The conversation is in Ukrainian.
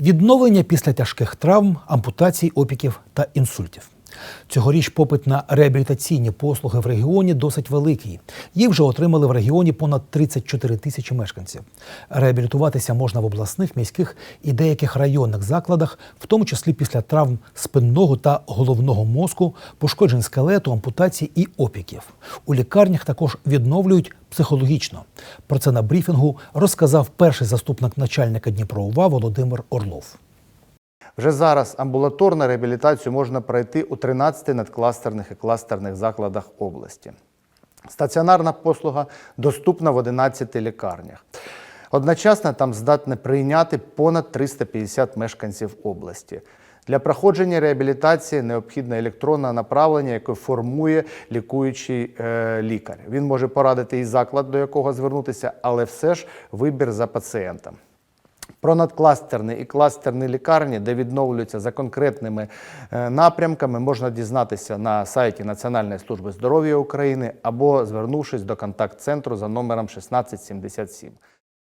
Відновлення після тяжких травм, ампутацій, опіків та інсультів. Цьогоріч попит на реабілітаційні послуги в регіоні досить великий. Їх вже отримали в регіоні понад 34 тисячі мешканців. Реабілітуватися можна в обласних, міських і деяких районних закладах, в тому числі після травм спинного та головного мозку, пошкоджень скелету, ампутацій і опіків. У лікарнях також відновлюють психологічно. Про це на брифінгу розказав перший заступник начальника Дніпроува Володимир Орлов. Вже зараз амбулаторну реабілітацію можна пройти у 13 надкластерних і кластерних закладах області. Стаціонарна послуга доступна в 11 лікарнях. Одночасно там здатне прийняти понад 350 мешканців області. Для проходження реабілітації необхідне електронне направлення, яке формує лікуючий е, лікар. Він може порадити і заклад, до якого звернутися, але все ж вибір за пацієнтом. Про надкластерні і кластерні лікарні, де відновлюються за конкретними е, напрямками, можна дізнатися на сайті Національної служби здоров'я України або звернувшись до контакт-центру за номером 1677.